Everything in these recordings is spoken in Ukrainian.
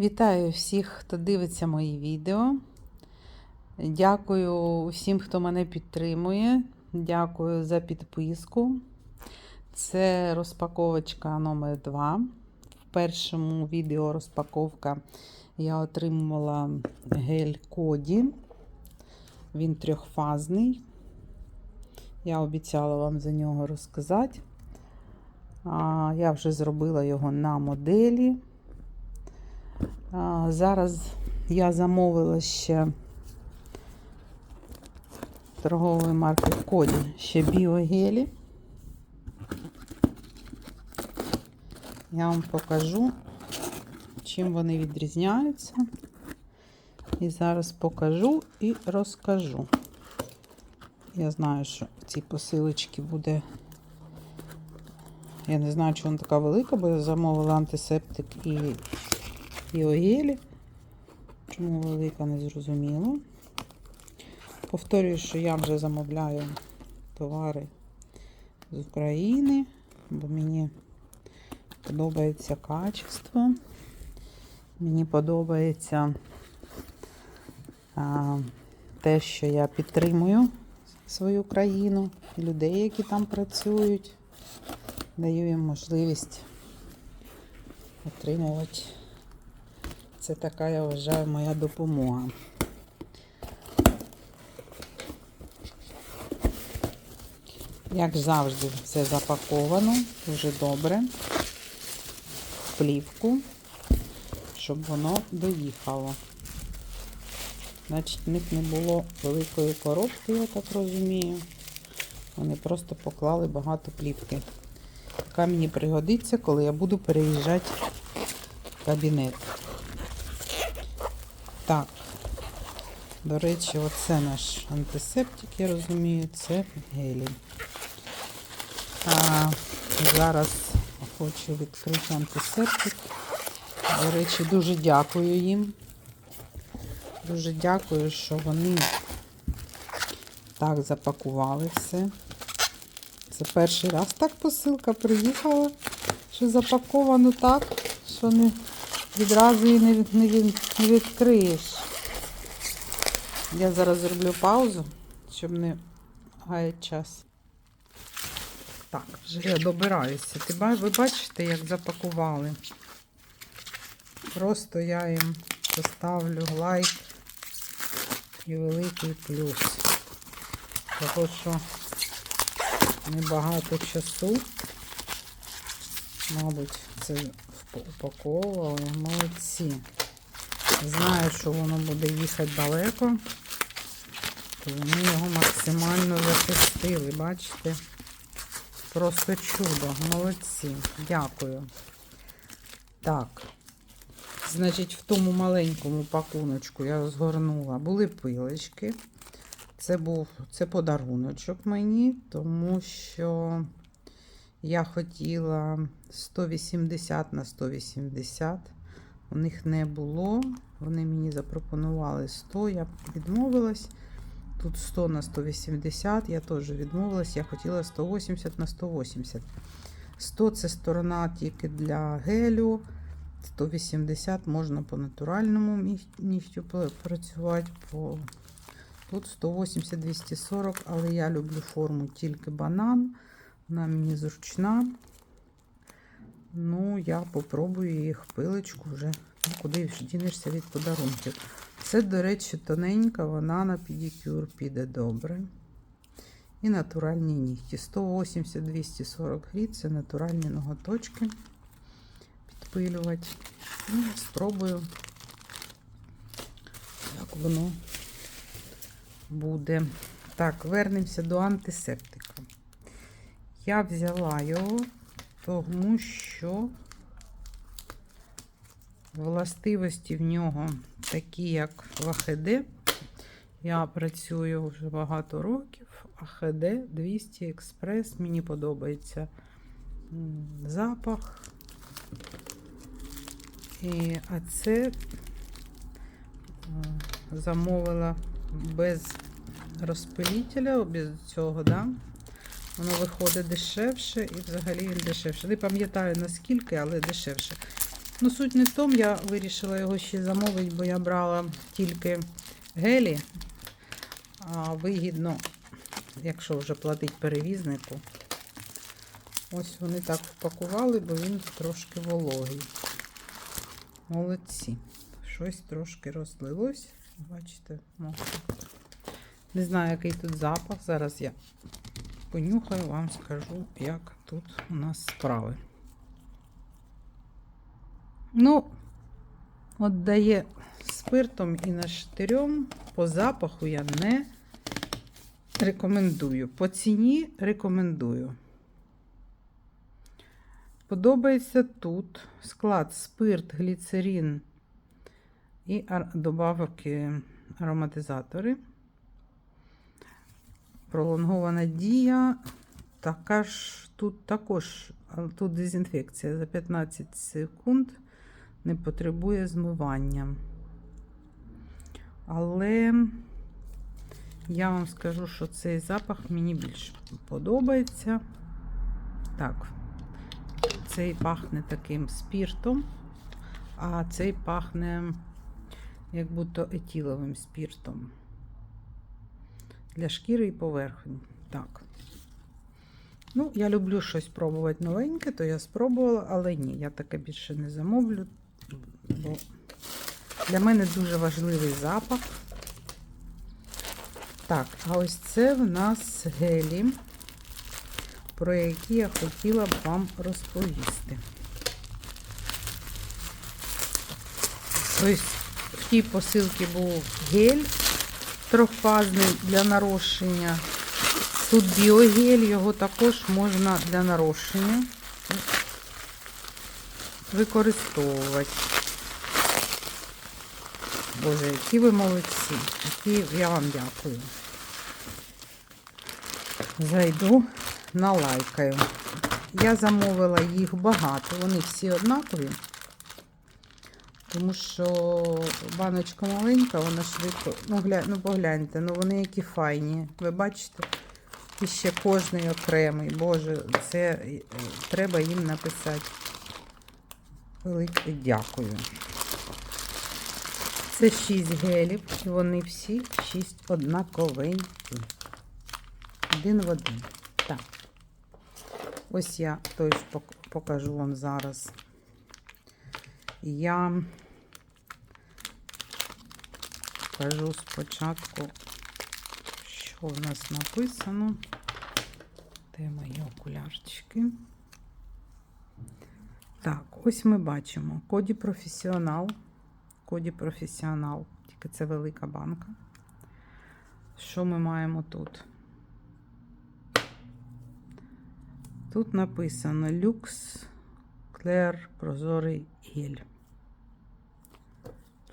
Вітаю всіх, хто дивиться мої відео. Дякую усім, хто мене підтримує. Дякую за підписку. Це розпаковочка номер 2 В першому відео розпаковка я отримувала гель Коді. Він трьохфазний. Я обіцяла вам за нього розказати. Я вже зробила його на моделі. А, Зараз я замовила ще торгової марки в коді ще біогелі. Я вам покажу, чим вони відрізняються. І зараз покажу і розкажу. Я знаю, що в цій буде. Я не знаю, чи вона така велика, бо я замовила антисептик і біогелі. Чому велика, не зрозуміло. Повторюю, що я вже замовляю товари з України, бо мені подобається качество. Мені подобається а, те, що я підтримую свою країну, людей, які там працюють. Даю їм можливість отримувати. Це така, я вважаю, моя допомога. Як завжди, все запаковано дуже добре. В плівку, щоб воно доїхало. Значить, в них не було великої коробки, я так розумію. Вони просто поклали багато плівки. Яка мені пригодиться, коли я буду переїжджати в кабінет. Так, до речі, оце наш антисептик, я розумію, це гелій. А зараз хочу відкрити антисептик. До речі, дуже дякую їм. Дуже дякую, що вони так запакували все. Це перший раз так посилка приїхала, що запаковано так, що не, відразу її не, від- не, від- не відкриєш. Я зараз зроблю паузу, щоб не гаяти час. Так, вже я добираюся. Ти ви бачите, як запакували? Просто я їм поставлю лайк і великий плюс. Того, що небагато часу. Мабуть, це упаковували. Молодці. Знаю, що воно буде їхати далеко. То вони його максимально захистили, бачите? Просто чудо. Молодці. Дякую. Так. Значить, в тому маленькому пакуночку я розгорнула. Були пилочки. Це був це подаруночок мені, тому що я хотіла 180 на 180. У них не було. Вони мені запропонували 100, я відмовилась. Тут 100 на 180, я теж відмовилась. Я хотіла 180 на 180. 100 це сторона тільки для гелю. 180 можна по натуральному нігтю працювати. По... Тут 180-240, але я люблю форму тільки банан. Вона мені зручна. Ну, я попробую їх пилочку вже. Ну, куди ж дінешся від подарунків. Це, до речі, тоненька, вона на педикюр піде добре. І натуральні нігті. 180-240 гріт це натуральні ноготочки. Підпилювати. Ну, спробую, як воно буде. Так, вернемося до антисептика. Я взяла його, тому що властивості в нього такі, як в АХД. Я працюю вже багато років. АХД 200 експрес. Мені подобається запах. І, а це е, замовила без розпилителя, без цього, да? Воно виходить дешевше і взагалі він дешевше. Не пам'ятаю наскільки, але дешевше. Ну, суть не в тому, я вирішила його ще замовити, бо я брала тільки гелі. А вигідно, якщо вже платить перевізнику. Ось вони так впакували, бо він трошки вологий. Молодці. Щось трошки розлилось. Бачите, мокро. Не знаю, який тут запах. Зараз я понюхаю, вам скажу, як тут у нас справи. Ну, от дає спиртом і наштирем. По запаху я не рекомендую. По ціні рекомендую. Подобається тут склад спирт, гліцерин і добавки ароматизатори. Пролонгована дія. Така ж тут також тут дезінфекція за 15 секунд не потребує змивання. Але я вам скажу, що цей запах мені більше подобається. Так, цей пахне таким спіртом, а цей пахне як будто етиловим спіртом. Для шкіри і поверхні. Так. Ну, я люблю щось пробувати новеньке, то я спробувала, але ні, я таке більше не замовлю, бо для мене дуже важливий запах. Так, а ось це в нас гелі, про які я хотіла б вам розповісти. Ось в тій посилці був гель трьохфазний для нарощення. Тут біогель, його також можна для нарощення використовувати. Боже, які ви молодці, які я вам дякую. Зайду налайкаю. Я замовила їх багато, вони всі однакові, тому що баночка маленька, вона швидко. Ну, гля... ну погляньте, ну вони які файні. Ви бачите? І ще кожний окремий. Боже, це е, треба їм написати. Велике дякую. Це 6 гелів, вони всі 6 однаковенькі. Один в один. Так. Ось я той покажу вам зараз. Я покажу спочатку, що в нас написано. Де мої окулярчики? Так, ось ми бачимо коді професіонал. Коді професіонал, тільки це велика банка. Що ми маємо тут? Тут написано люкс клер прозорий гель.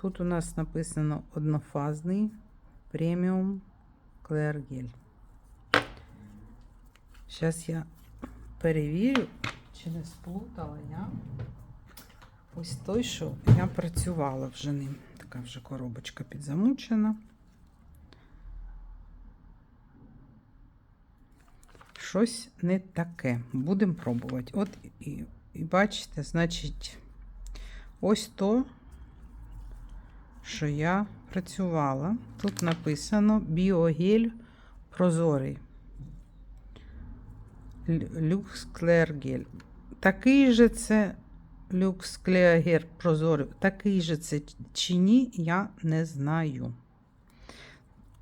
Тут у нас написано однофазний преміум клергель. Зараз я перевірю, чи не сплутала я. Ось той, що я працювала вже ним. Така вже коробочка підзамучена. Щось не таке. Будемо пробувати. От і, і бачите, значить, ось то, що я працювала. Тут написано біогель прозорий. Люкс. Такий же це люкс Клеагер прозорий. Такий же це чи ні, я не знаю.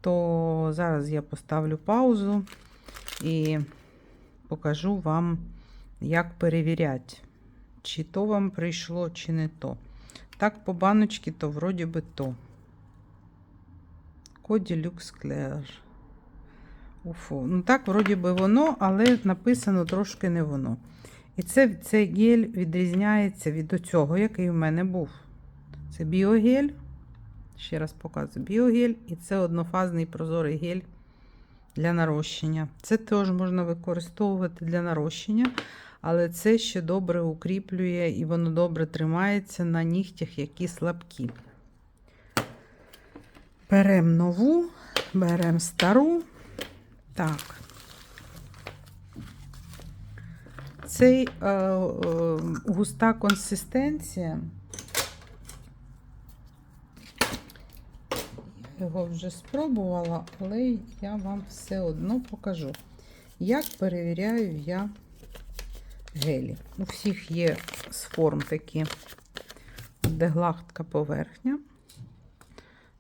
То зараз я поставлю паузу і покажу вам, як перевіряти, чи то вам прийшло, чи не то. Так, по баночці, то вроді би то. Коді люкс Клеар. Уфу. Ну так, вроді би воно, але написано трошки не воно. І це, цей гель відрізняється від цього, який в мене був. Це біогель. Ще раз показую біогель. І це однофазний прозорий гель для нарощення. Це теж можна використовувати для нарощення, але це ще добре укріплює і воно добре тримається на нігтях, які слабкі. Беремо нову, беремо стару. Так. Цей е, е, густа консистенція, я його вже спробувала, але я вам все одно покажу, як перевіряю я гелі. У всіх є з форм такі, де гладка поверхня.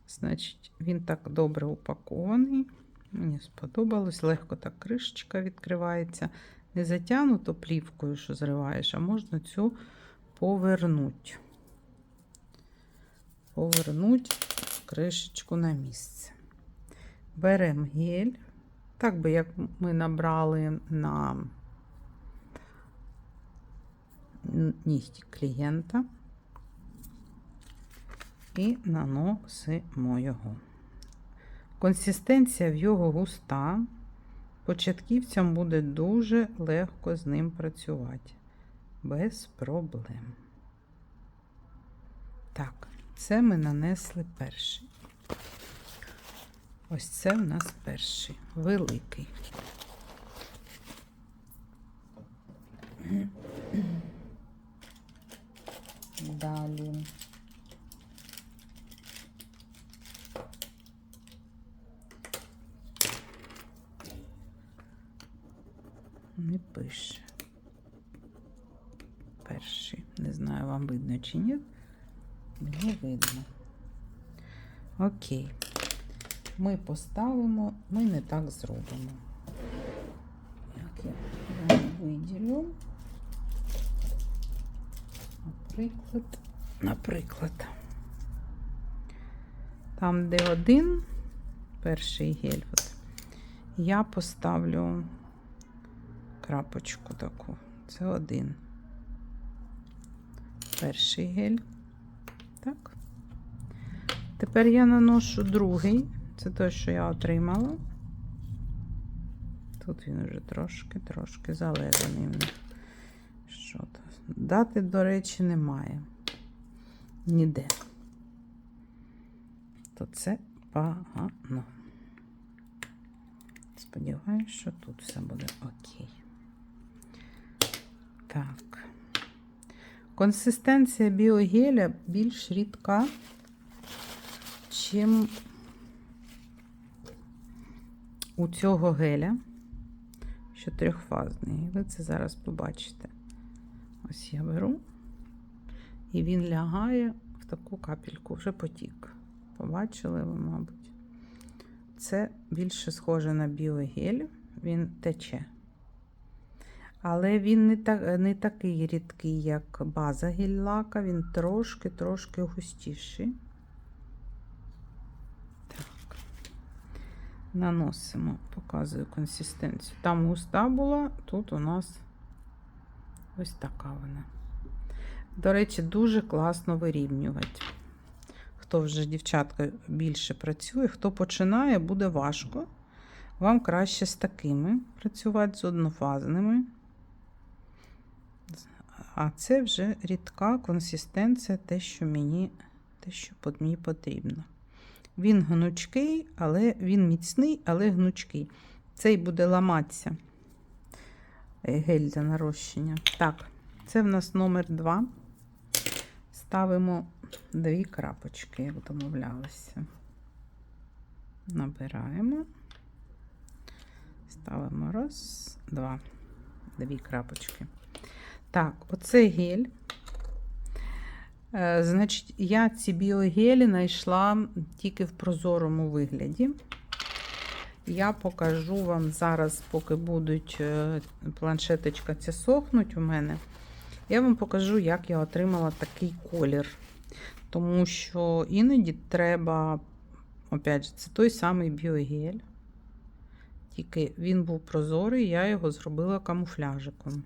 Значить, він так добре упакований. Мені сподобалось, легко так кришечка відкривається. Не затягнуто плівкою, що зриваєш, а можна цю повернути. Повернути кришечку на місце. Беремо гель, так би як ми набрали на нігті клієнта і наносимо його. Консистенція в його густа. Початківцям буде дуже легко з ним працювати. Без проблем. Так, це ми нанесли перший. Ось це в нас перший, великий. Далі. Не пише. Перший. Не знаю, вам видно чи ні. Мені видно. Окей. Ми поставимо, ми не так зробимо. Як я виділю. Наприклад, наприклад. Там, де один, перший гель, от, я поставлю крапочку таку. Це один. Перший гель. Так. Тепер я наношу другий. Це той, що я отримала. Тут він вже трошки, трошки залежаний. Що то? Дати, до речі, немає. Ніде. То це погано. Сподіваюсь, що тут все буде окей. Так. Консистенція біогеля більш рідка, чим у цього геля, що трьохфазний. Ви це зараз побачите. Ось я беру, і він лягає в таку капельку, вже потік. Побачили ви, мабуть. Це більше схоже на біогель, він тече. Але він не так, не такий рідкий, як база гель-лака, він трошки-трошки густіший. Так. Наносимо, показую консистенцію. Там густа була, тут у нас ось така вона. До речі, дуже класно вирівнювати. Хто вже, дівчатка, більше працює, хто починає, буде важко. Вам краще з такими працювати, з однофазними. А це вже рідка консистенція, те, що мені, те, що мені потрібно. Він гнучкий, але він міцний, але гнучкий. Цей буде ламатися гель для нарощення. Так, це в нас номер 2. Ставимо дві крапочки, як домовлялися. Набираємо, ставимо раз, два, дві крапочки. Так, оце гель. Е, значить, я ці біогелі знайшла тільки в прозорому вигляді. Я покажу вам зараз, поки будуть е, планшеточка ця сохнуть у мене. Я вам покажу, як я отримала такий колір. Тому що іноді треба, опять же, це той самий біогель. Тільки він був прозорий, я його зробила камуфляжиком.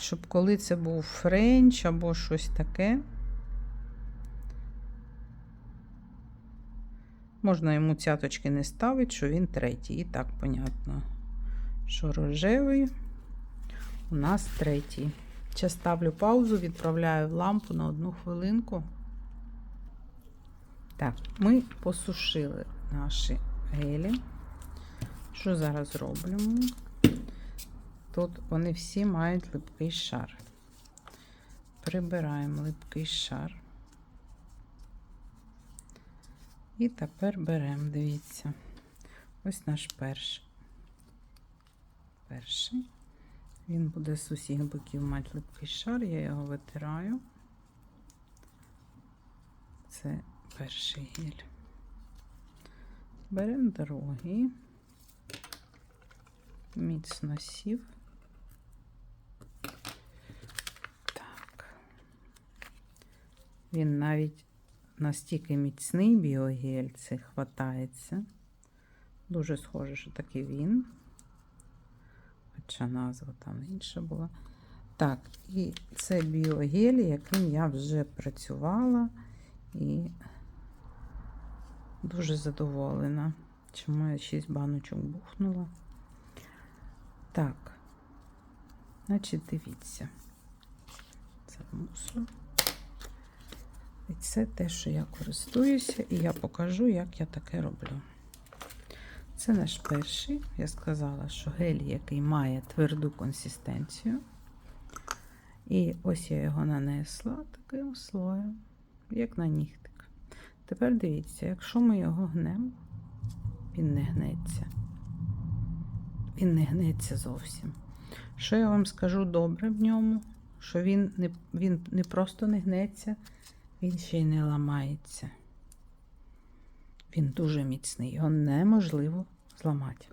Щоб коли це був френч або щось таке, можна йому цяточки не ставити, що він третій. І так, понятно, що рожевий у нас третій. Зараз ставлю паузу, відправляю в лампу на одну хвилинку. Так, ми посушили наші гелі. Що зараз робимо? Тут вони всі мають липкий шар. Прибираємо липкий шар І тепер беремо, дивіться. Ось наш перший. Перший. Він буде з усіх боків мати липкий шар, я його витираю. Це перший гель. Беремо другий. Міцно сів. Так. Він навіть настільки міцний біогель, це хватається. Дуже схоже, що таки він. Хоча назва там інша була. Так, і це біогель, яким я вже працювала і дуже задоволена. Чому я 6 баночок бухнула. Так, значить, дивіться. Це мусор. І це те, що я користуюся, і я покажу, як я таке роблю. Це наш перший. Я сказала, що гель, який має тверду консистенцію. І ось я його нанесла таким слоєм, як на нігтик. Тепер дивіться, якщо ми його гнемо, він не гнеться. Він не гнеться зовсім. Що я вам скажу добре в ньому? Що він не, він не просто не гнеться, він ще й не ламається. Він дуже міцний, його неможливо зламати.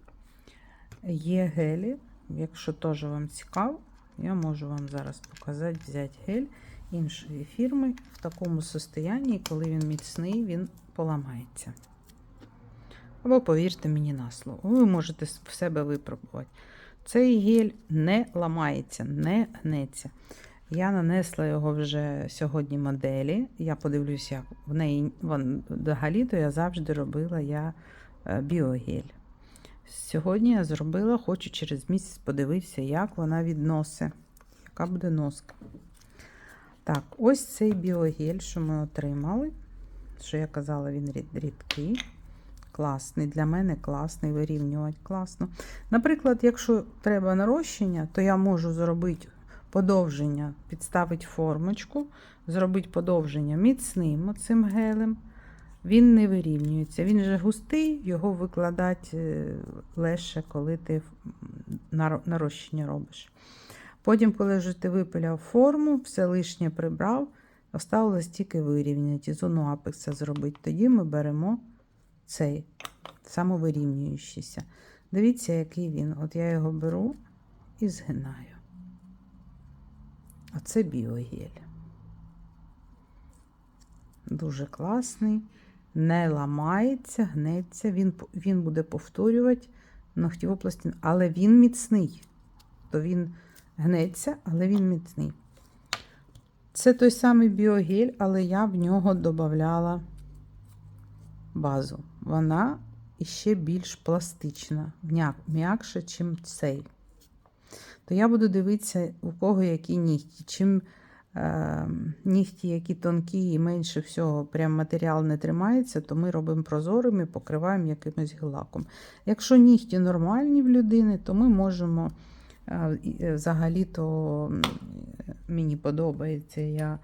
Є гелі, якщо теж вам цікаво, я можу вам зараз показати, взяти гель іншої фірми в такому состоянні, коли він міцний, він поламається. Або повірте мені на слово, ви можете в себе випробувати. Цей гель не ламається, не гнеться. Я нанесла його вже сьогодні моделі. Я подивлюся, як в неї взагалі-то я завжди робила я е, біогель. Сьогодні я зробила, хочу через місяць подивитися, як вона відносить, яка буде носка. Так, ось цей біогель, що ми отримали. Що я казала, він рідкий. Класний, для мене класний, вирівнювати класно. Наприклад, якщо треба нарощення, то я можу зробити подовження, підставити формочку, зробити подовження міцним оцим гелем. Він не вирівнюється. Він же густий, його викладати легше, коли ти нарощення робиш. Потім, коли вже ти випиляв форму, все лишнє прибрав, осталось тільки вирівняти, зону апекса зробити. Тоді ми беремо цей самовирівнюючийся. Дивіться, який він. От я його беру і згинаю. Оце біогель. Дуже класний, не ламається, гнеться, він він буде повторювати ногтєву пластину, але він міцний. То він гнеться, але він міцний. Це той самий біогель, але я в нього додавала базу. Вона іще більш пластична, м'якша, ніж цей то я буду дивитися, у кого які нігті. Чим е, нігті, які тонкі і менше всього, прям матеріал не тримається, то ми робимо прозорим і покриваємо якимось гелаком. Якщо нігті нормальні в людини, то ми можемо е, взагалі-то мені подобається, я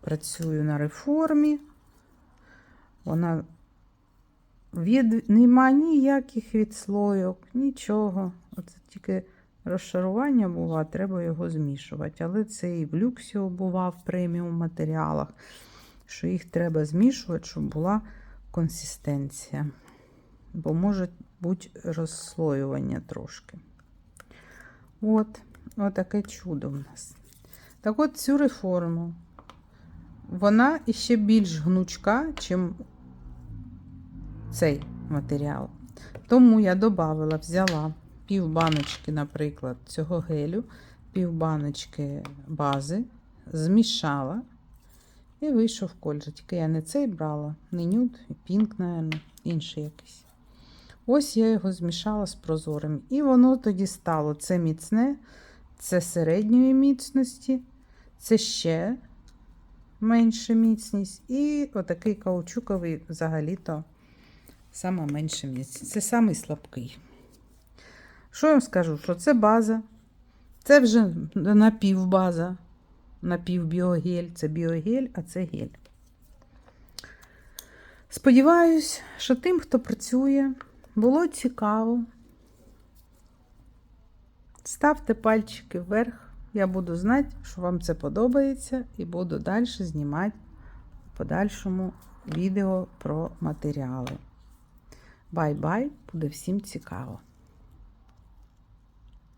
працюю на реформі. Вона від... нема ніяких відслойок, нічого. Оце тільки розшарування бува, треба його змішувати. Але це і в люксі бува в преміум матеріалах, що їх треба змішувати, щоб була консистенція. Бо може бути розслоювання трошки. От, отаке чудо в нас. Так от цю реформу, вона іще більш гнучка, ніж цей матеріал. Тому я додала, взяла пів баночки, наприклад, цього гелю, пів баночки бази, змішала і вийшов кольор. Тільки я не цей брала, не нюд, пінк, мабуть, інший якийсь. Ось я його змішала з прозорим. І воно тоді стало це міцне, це середньої міцності, це ще менша міцність. І отакий каучуковий взагалі-то сама менша міцність. Це самий слабкий. Що я вам скажу? Що це база, це вже напівбаза, напівбіогель, це біогель, а це гель. Сподіваюсь, що тим, хто працює, було цікаво. Ставте пальчики вверх. Я буду знати, що вам це подобається, і буду далі знімати в подальшому відео про матеріали. Бай-бай, буде всім цікаво.